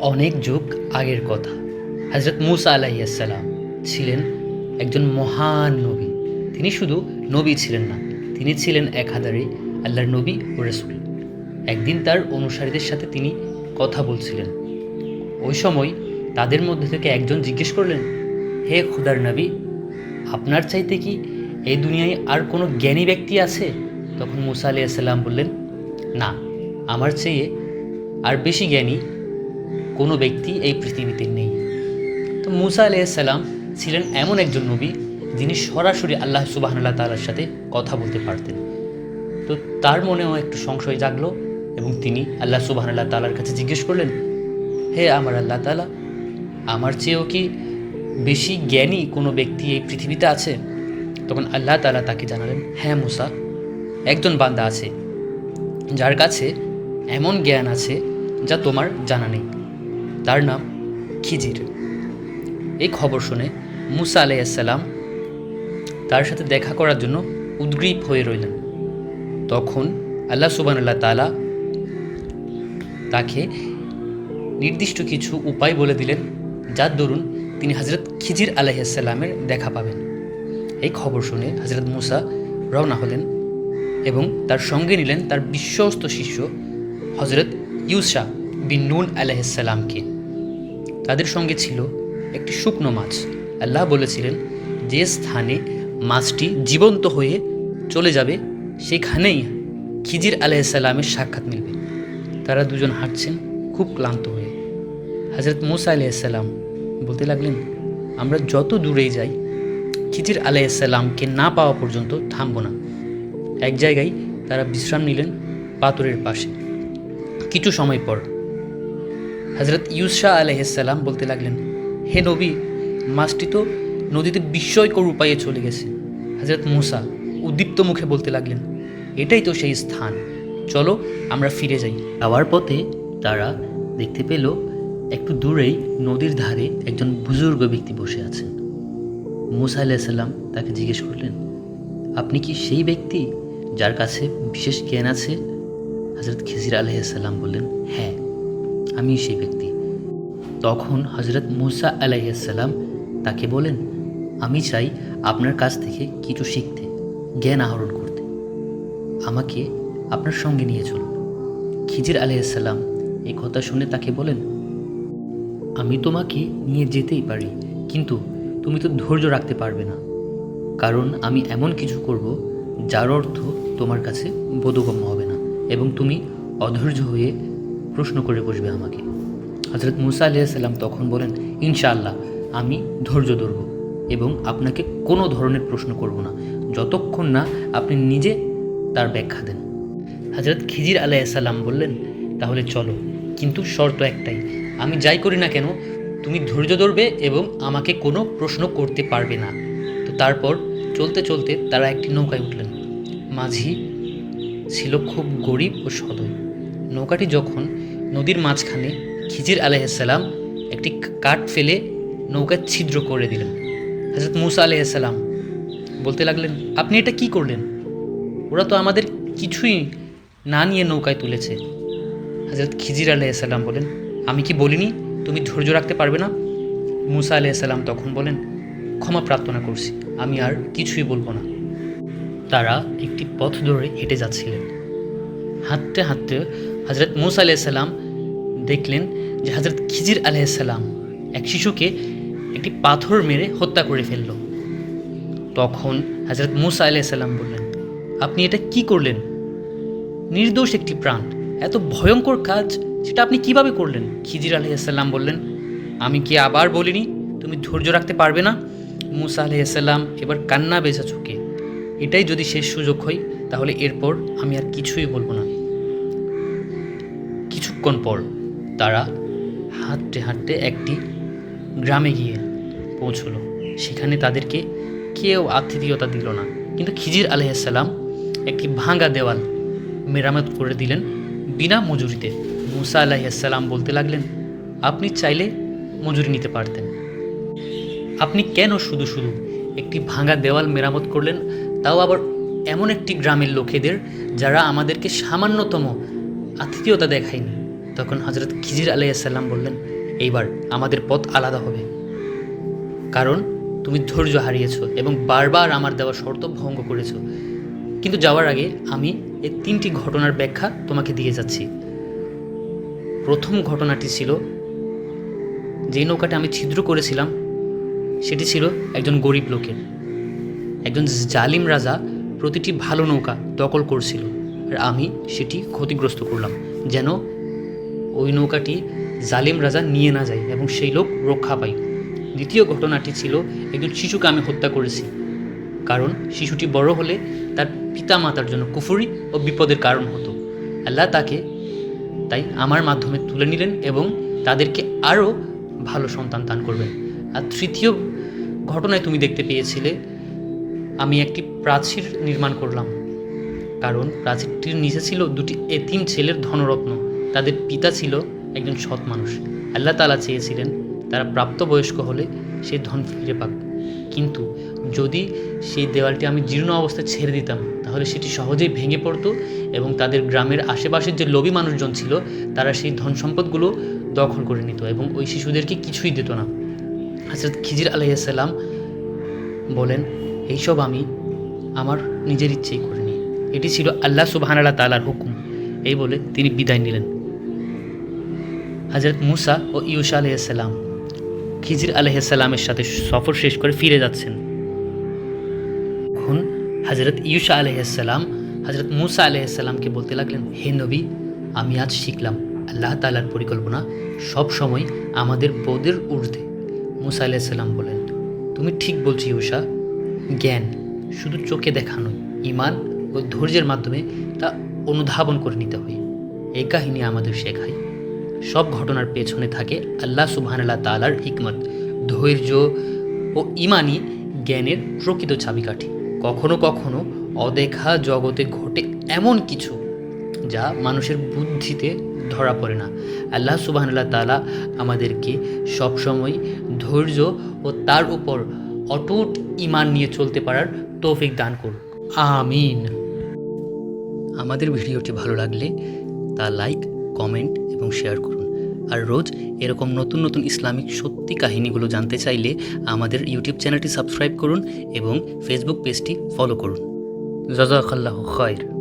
অনেক যুগ আগের কথা। হজরত মুসা আলাইসাল্লাম ছিলেন একজন মহান নবী। তিনি শুধু নবী ছিলেন না, তিনি ছিলেন এক একাধারে আল্লাহর নবী ও রসুল। একদিন তার অনুসারীদের সাথে তিনি কথা বলছিলেন। ওই সময় তাদের মধ্যে থেকে একজন জিজ্ঞেস করলেন, হে খুদার নবী, আপনার চাইতে কি এই দুনিয়ায় আর কোনো জ্ঞানী ব্যক্তি আছে? তখন মুসা আলিয়াল্লাম বললেন, না, আমার চেয়ে আর বেশি জ্ঞানী কোনো ব্যক্তি এই পৃথিবীতে নেই। তো মুসা আলিয়াল্লাম ছিলেন এমন একজন নবী, যিনি সরাসরি আল্লাহ সুবাহান্লাহ তালার সাথে কথা বলতে পারতেন। তো তার মনেও একটু সংশয় জাগলো এবং তিনি আল্লাহ সুবাহান্লাহ তালার কাছে জিজ্ঞেস করলেন, হে আমার আল্লাহ তালা আমার চেয়েও কি বেশি জ্ঞানী কোনো ব্যক্তি এই পৃথিবীতে আছে? তখন আল্লাহ তালা তাকে জানালেন হ্যাঁ মুসা, একজন বান্দা আছে, যার কাছে এমন জ্ঞান আছে যা তোমার জানা নেই। তার নাম খিজির। এই খবর শুনে মুসা আলাইসাল্লাম তার সাথে দেখা করার জন্য উদ্গ্রীব হয়ে রইলেন। তখন আল্লাহ সুবান আল্লাহ তালা তাকে নির্দিষ্ট কিছু উপায় বলে দিলেন, যার দরুন তিনি হজরত খিজির আলাইসাল্লামের দেখা পাবেন। এই খবর শুনে হজরত মুসা রওনা হলেন এবং তার সঙ্গে নিলেন তার বিশ্বস্ত শিষ্য হজরত ইউসা বিন নুন আলাইসাল্লামকে তাদের সঙ্গে ছিল একটি শুকনো মাছ। আল্লাহ বলেছিলেন, যে স্থানে মাছটি জীবন্ত হয়ে চলে যাবে, সেখানেই খিজির আলাইসাল্লামের সাক্ষাৎ মিলবে। তারা দুজন হাঁটছেন, খুব ক্লান্ত হয়ে। হজরত মুসা আলাইসাল্লাম বলতে লাগলেন, আমরা যত দূরেই যাই, খিজির আলাইসাল্লামকে না পাওয়া পর্যন্ত থামব না। এক জায়গায় তারা বিশ্রাম নিলেন পাথরের পাশে। কিছু সময় পর হজরত ইউসা আলাইসাল্লাম বলতে লাগলেন, হে নবী, মাছটি তো নদীতে বিস্ময়কর উপায়ে চলে গেছে। হজরত মুসা উদ্দীপ্ত মুখে বলতে লাগলেন, এটাই তো সেই স্থান। চলো আমরা ফিরে যাই। যাওয়ার পথে তারা দেখতে পেল একটু দূরেই নদীর ধারে একজন বুজুর্গ ব্যক্তি বসে আছেন। মুসা আলাইসাল্লাম তাকে জিজ্ঞেস করলেন, আপনি কি সেই ব্যক্তি যার কাছে বিশেষ জ্ঞান আছে? হজরত খিজির আলাইসাল্লাম বললেন হ্যাঁ। আমি সেই ব্যক্তি। তখন হজরত মুসা আলাইসাল্লাম তাকে বলেন, আমি চাই আপনার কাছ থেকে কিছু শিখতে, জ্ঞান আহরণ করতে। আমাকে আপনার সঙ্গে নিয়ে চলুন। খিজির আলাইসাল্লাম এই কথা শুনে তাকে বলেন, আমি তোমাকে নিয়ে যেতেই পারি, কিন্তু তুমি তো ধৈর্য রাখতে পারবে না। কারণ আমি এমন কিছু করব, যার অর্থ তোমার কাছে বোধগম্য হবে না, এবং তুমি অধৈর্য হয়ে প্রশ্ন করে বসবে আমাকে। হজরত মুসা আলিয়াল্লাম তখন বলেন, ইনশাআল্লাহ, আমি ধৈর্য ধরব এবং আপনাকে কোনো ধরনের প্রশ্ন করব না। যতক্ষণ না আপনি নিজে তার ব্যাখ্যা দেন। হজরত খিজির আলাইসাল্লাম বললেন, তাহলে চলো, কিন্তু শর্ত একটাই, আমি যাই করি না কেন, তুমি ধৈর্য ধরবে এবং আমাকে কোনো প্রশ্ন করতে পারবে না। তো তারপর চলতে চলতে তারা একটি নৌকায় উঠলেন। মাঝি ছিল খুব গরিব ও সদয়। নৌকাটি যখন নদীর মাঝখানে খিজির আলাইসাল্লাম একটি কাঠ ফেলে নৌকায় ছিদ্র করে দিলেন। হজরত মুসা আলাইসাল্লাম বলতে লাগলেন, আপনি এটা কি করলেন? ওরা তো আমাদের কিছুই না নিয়ে নৌকায় তুলেছে। হজরত খিজির আলাইসাল্লাম বলেন, আমি কি বলিনি? তুমি ধৈর্য রাখতে পারবে না? মুসা আলাইসাল্লাম তখন বলেন, ক্ষমা প্রার্থনা করছি, আমি আর কিছুই বলব না। তারা একটি পথ ধরে হেঁটে যাচ্ছিলেন। হাঁটতে হাঁটতে হজরত মুসা আলাইসাল্লাম দেখলেন যে হজরত খিজির আলাইসাল্লাম এক শিশুকে একটি পাথর মেরে হত্যা করে ফেলল। তখন হজরত মুসা আলাইসাল্লাম বললেন, আপনি এটা কি করলেন? নির্দোষ একটি প্রাণ। এত ভয়ঙ্কর কাজ, সেটা আপনি কীভাবে করলেন? খিজির আলাইসাল্লাম বললেন, আমি কি আবার বলিনি? তুমি ধৈর্য রাখতে পারবে না? মুসা আলাইসাল্লাম এবার কান্না বেজা চোখে। এটাই যদি শেষ সুযোগ হয়, তাহলে এরপর আমি আর কিছুই বলব না। কিছুক্ষণ পর তারা হাঁটতে হাঁটতে একটি গ্রামে গিয়ে পৌঁছলো। সেখানে তাদেরকে কেউ আতিথেয়তা দিল না। কিন্তু খিজির আলহাম একটি ভাঙা দেওয়াল মেরামত করে দিলেন। বিনা মজুরিতে মুসা আলাহিসাল্লাম বলতে লাগলেন, আপনি চাইলে মজুরি নিতে পারতেন। আপনি কেন শুধু শুধু একটি ভাঙা দেওয়াল মেরামত করলেন? তাও আবার এমন একটি গ্রামের লোকেদের যারা আমাদেরকে সামান্যতম আতিথেয়তা দেখায়নি। তখন হজরত খিজির আলাইসাল্লাম বললেন, এইবার আমাদের পথ আলাদা হবে। কারণ তুমি ধৈর্য হারিয়েছ এবং বারবার আমার দেওয়া শর্ত ভঙ্গ করেছ। কিন্তু যাওয়ার আগে আমি এই তিনটি ঘটনার ব্যাখ্যা তোমাকে দিয়ে যাচ্ছি। প্রথম ঘটনাটি ছিল যে নৌকাটা আমি ছিদ্র করেছিলাম, সেটি ছিল একজন গরিব লোকের। একজন জালিম রাজা প্রতিটি ভালো নৌকা দখল করছিল, আর আমি সেটি ক্ষতিগ্রস্ত করলাম, যেন ওই নৌকাটি জালিম রাজা নিয়ে না যায় এবং সেই লোক রক্ষা পায়। দ্বিতীয় ঘটনাটি ছিল একজন শিশুকে আমি হত্যা করেছি। কারণ শিশুটি বড় হলে তার পিতা মাতার জন্য কুফুরি ও বিপদের কারণ হতো। আল্লাহ তাকে তাই আমার মাধ্যমে তুলে নিলেন এবং তাদেরকে আরও ভালো সন্তান দান করবেন। আর তৃতীয় ঘটনায় তুমি দেখতে পেয়েছিলে, আমি একটি প্রাচীর নির্মাণ করলাম। কারণ প্রাচীরটির নিচে ছিল দুটি এতিম ছেলের ধনরত্ন। তাদের পিতা ছিল একজন সৎ মানুষ। আল্লাহ তালা চেয়েছিলেন তারা প্রাপ্তবয়স্ক হলে সে ধন ফিরে পাক। কিন্তু যদি সেই দেওয়ালটি আমি জীর্ণ অবস্থায় ছেড়ে দিতাম, তাহলে সেটি সহজেই ভেঙে পড়তো এবং তাদের গ্রামের আশেপাশের যে লোভী মানুষজন ছিল, তারা সেই ধন সম্পদগুলো দখল করে নিত এবং ওই শিশুদেরকে কিছুই দিত না। হজরত খিজির আলাইসাল্লাম বলেন, এইসব আমি আমার নিজের ইচ্ছেই করিনি। এটি ছিল আল্লাহ সুবাহান আল্লাহ তালার হুকুম। এই বলে তিনি বিদায় নিলেন। হজরত মুসা ও ইউসা আলাইসাল্লাম খিজির আলাইসাল্লামের সাথে সফর শেষ করে ফিরে যাচ্ছেন। এখন হজরত ইউসা আলাইসাল্লাম হজরত মুসা আলাইসাল্লামকে বলতে লাগলেন, হে নবী, আমি আজ শিখলাম আল্লাহ তালার পরিকল্পনা সব সময় আমাদের বোধের ঊর্ধ্বে। মুসা আলাইসাল্লাম বলেন, তুমি ঠিক বলছি ইউসা, জ্ঞান শুধু চোখে দেখানো ইমান ও ধৈর্যের মাধ্যমে তা অনুধাবন করে নিতে হয়। এই কাহিনী আমাদের শেখায়। সব ঘটনার পেছনে থাকে আল্লাহ সুবহানাল্লাহ তালার হিকমত, ধৈর্য ও ইমানই জ্ঞানের প্রকৃত চাবিকাঠি। কখনো কখনো অদেখা জগতে ঘটে এমন কিছু যা মানুষের বুদ্ধিতে ধরা পড়ে না। আল্লাহ সুবাহান্লাহ তালা আমাদেরকে সবসময় ধৈর্য ও তার উপর অটুট ইমান নিয়ে চলতে পারার তৌফিক দান করুন। আমিন। আমাদের ভিডিওটি ভালো লাগলে তা লাইক কমেন্ট এবং শেয়ার করুন। আর রোজ এরকম নতুন নতুন ইসলামিক সত্যি কাহিনীগুলো জানতে চাইলে আমাদের ইউটিউব চ্যানেলটি সাবস্ক্রাইব করুন এবং ফেসবুক পেজটি ফলো করুন। জাজাকাল্লাহ খয়ের।